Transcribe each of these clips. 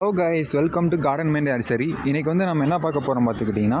Hello guys welcome to Garden Mind Nursery இன்றைக்கி வந்து நம்ம என்ன பார்க்க போகிறோம் பார்த்துக்கிட்டிங்கன்னா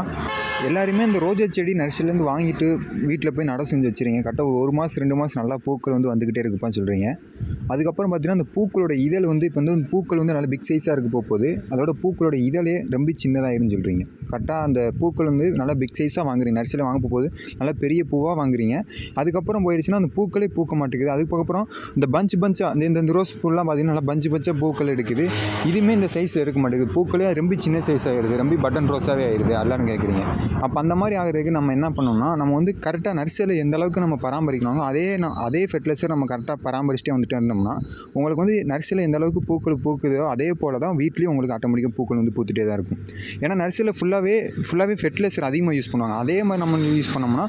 எல்லாருமே இந்த ரோஜா செடி நர்சரிலேருந்து வாங்கிட்டு வீட்டில் போய் நட செஞ்சு வச்சுருங்க. கரெக்டாக ஒரு ஒரு மாதம் ரெண்டு மாதம் நல்லா பூக்கள் வந்து வந்துக்கிட்டே இருக்குப்பான்னு சொல்கிறீங்க அதுக்கப்புறம் பார்த்தீங்கன்னா அந்த பூக்களோட இதழ் வந்து இப்போ வந்து பூக்கள் வந்து நல்லா பிக் சைஸாக இருக்க போகுது. அதோட பூக்களோட இதழே ரொம்ப சின்னதாகிடும் சொல்கிறீங்க கரெக்டாக அந்த பூக்கள் வந்து நல்லா பிக் சைஸாக வாங்குறீங்க. நர்சரியில் வாங்க போகுது நல்லா பெரிய பூவாக வாங்குறீங்க. அதுக்கப்புறம் போயிடுச்சுன்னா அந்த பூக்களே பூக்க மாட்டேங்குது. அதுக்கப்புறம் இந்த பஞ்ச் பஞ்சாக இந்த இந்த- ரோஸ் பூலாம் பார்த்தீங்கன்னா நல்லா பஞ்சு பஞ்சாக பூக்கள் எடுக்குது. இதுவுமே இந்த சைஸில் இருக்க மாட்டேங்குது. பூக்களே ரொம்ப சின்ன சைஸ் ஆகிடுது ரொம்ப பட்டன் ரோஸாகவே ஆயிடுது. எல்லாரும் கேட்குறீங்க அப்போ அந்த மாதிரி ஆகிறதுக்கு நம்ம என்ன பண்ணோம்னா நம்ம வந்து கரெக்டாக நர்சரியில் எந்த அளவுக்கு நம்ம பராமரிக்கணும் அதே அதே ஃபெர்டிலைசர் நம்ம கரெக்டாக பராமரிச்சுட்டே வந்துட்டு இருந்தோம்னா உங்களுக்கு வந்து நர்சரியில் எந்த அளவுக்கு பூக்கள் பூக்குதோ அதே போல் தான் வீட்லேயும் உங்களுக்கு ஆட்டோமேட்டிக்காக பூக்கள் வந்து பூத்துட்டே தான் இருக்கும். ஏன்னா நர்சரியில் ஃபுல்லாகவே ஃபுல்லாகவே ஃபெர்டிலைசர் அதிகமாக யூஸ் பண்ணுவாங்க. அதே மாதிரி நம்ம யூஸ் பண்ணோம்னா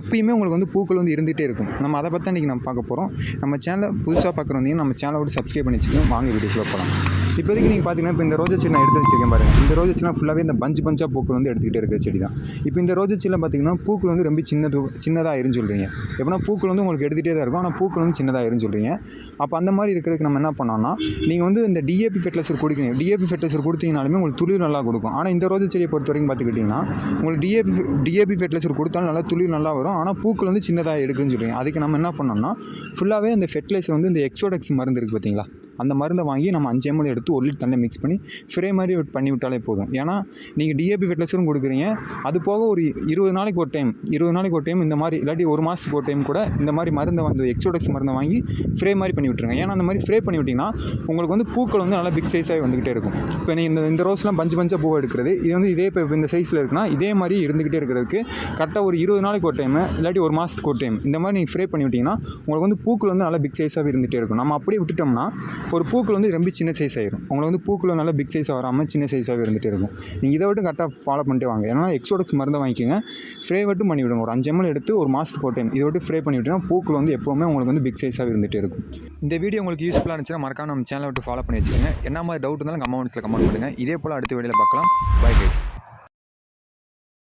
எப்பயுமே உங்களுக்கு வந்து பூக்கள் வந்து இருந்துகிட்டே இருக்கும். நம்ம அதை பற்றி இன்றைக்கி நம்ம பார்க்க போகிறோம் நம்ம சேனலை புதுசாக பார்க்குறவங்க நம்ம சேனலோட சப்ஸ்கிரைப் பண்ணி வச்சுக்கோங்க. வாங்க வீடியோக்குள்ளே போகலாம் இப்போதைக்கு நீங்கள் பார்த்தீங்கன்னா இப்போ இந்த ரோஜா செடி நான் எடுத்து வச்சிருக்கேன் பாருங்கள் இந்த ரோஜா செடிலாம் ஃபுல்லாகவே இந்த பஞ்சு பஞ்சாக பூக்கள் வந்து எடுத்துக்கிட்டே இருக்கிற செடி தான் இப்போ இந்த ரோஜா செடியில் பார்த்தீங்கன்னா பூக்கள் வந்து ரொம்ப சின்னது சின்னதாக இருந்து சொல்கிறீங்க எப்படின்னா பூக்கள் வந்து உங்களுக்கு எடுத்துகிட்டே தான் இருக்கும். ஆனால் பூக்கள் வந்து சின்னதாக இருந்து சொல்கிறீங்க அப்போ அந்த மாதிரி இருக்கிறதுக்கு நம்ம என்ன பண்ணோம்னா நீங்கள் வந்து இந்த டிஏபி ஃபெர்டிலைசர் கொடுக்கணும். டிஏபி ஃபெர்டிலைசர் கொடுத்தீங்கனாலுமே உங்களுக்கு துளிர் நல்லா கொடுக்கும். ஆனால் இந்த ரோஜா செடியை பொறுத்த வரைக்கும் பார்த்துக்கிட்டிங்கன்னா உங்களுக்கு டிஏபி டிஏபி ஃபெர்டிலைசர் கொடுத்தாலும் நல்லா துளிர் நல்லா வரும். ஆனால் பூக்கள் வந்து சின்னதாக எடுக்குன்னு சொல்கிறீங்க அதுக்கு நம்ம என்ன பண்ணோம்னா ஃபுல்லாகவே அந்த ஃபெர்டிலைசர் வந்து இந்த எக்ஸோடெக்ஸ் மருந்து இருக்குது பார்த்தீங்களா அந்த மருந்தை வாங்கி நம்ம அஞ்சு எம்எல் எடுத்து ஒரு லிட்டர் தண்ணி மிக்ஸ் பண்ணி ஃப்ரே மாதிரி பண்ணி விட்டாலே போதும். ஏன்னா நீங்கள் டிஏபி ஃபெர்டிலைசரும் கொடுக்குறீங்க. அது போக ஒரு இருபது நாளைக்கு ஒரு டைம் இருபது நாளைக்கு ஒரு டைம் இந்த மாதிரி இல்லாட்டி ஒரு மாதத்துக்கு ஒரு டைம் கூட இந்த மாதிரி மருந்தை வந்து எக்ஸோடெக்ஸ் மருந்தை வாங்கி ஃப்ரே மாதிரி பண்ணி விட்டுருங்க. ஏன்னா அந்த மாதிரி ஃப்ரே பண்ணி விட்டிங்கன்னா உங்களுக்கு வந்து பூக்கள் வந்து நல்லா பிக் சைஸாகவே வந்துக்கிட்டே இருக்கும். இப்போ நீ இந்த இந்த ரோஸ்லாம் பஞ்சு பஞ்சாக பூவை எடுக்கிறது இது வந்து இதே இப்போ இந்த சைஸில் இருக்குன்னா இதே மாதிரி இருந்துக்கிட்டே இருக்கிறதுக்கு கரெக்டாக ஒரு இருபது நாளைக்கு ஒரு டைம் இல்லாட்டி ஒரு மாதத்துக்கு ஒரு டைம் இந்த மாதிரி நீங்கள் ஃப்ரே பண்ணி விட்டிங்கன்னா உங்களுக்கு வந்து பூக்கள் வந்து நல்லா பிக் சைஸாக இருந்துகிட்டே இருக்கும். நம்ம அப்படியே விட்டுட்டோம்னா ஒரு பூக்கள் வந்து ரொம்ப சின்ன சைஸ் ஆயிரும். உங்களுக்கு வந்து பூக்களை நல்லா பிக் சைஸாக வராமல் சின்ன சைஸாகவே இருந்துகிட்டே இருக்கும். நீங்கள் இதை விட்டு கரெக்டாக ஃபாலோ பண்ணிட்டு வாங்க. ஏன்னா எக்ஸோடக்ஸ் மருந்தை வாங்கிக்கோங்க. ஃப்ரே மட்டும் பண்ணி விடுங்க. ஒரு அஞ்சு எம்எல் எடுத்து ஒரு மாதத்துக்கு ஒரு டைம் இதை விட்டு ஃப்ரே பண்ணி விட்டீங்கன்னா பூக்கள் வந்து எப்போவுமே உங்களுக்கு வந்து பிக் சைஸாக இருந்துகிட்டே இருக்கும். இந்த வீடியோ உங்களுக்கு யூஸ்ஃபுல்லாக இருந்துச்சுன்னா மறக்காம நம்ம சேனலை விட்டு ஃபாலோ பண்ணி வச்சுக்கோங்க. என்ன மாதிரி டவுட் இருந்தாலும் கமெண்ட்ஸில் கமெண்ட் பண்ணுங்கள் இதே போல் அடுத்த வீடியோவில் பார்க்கலாம். Bye guys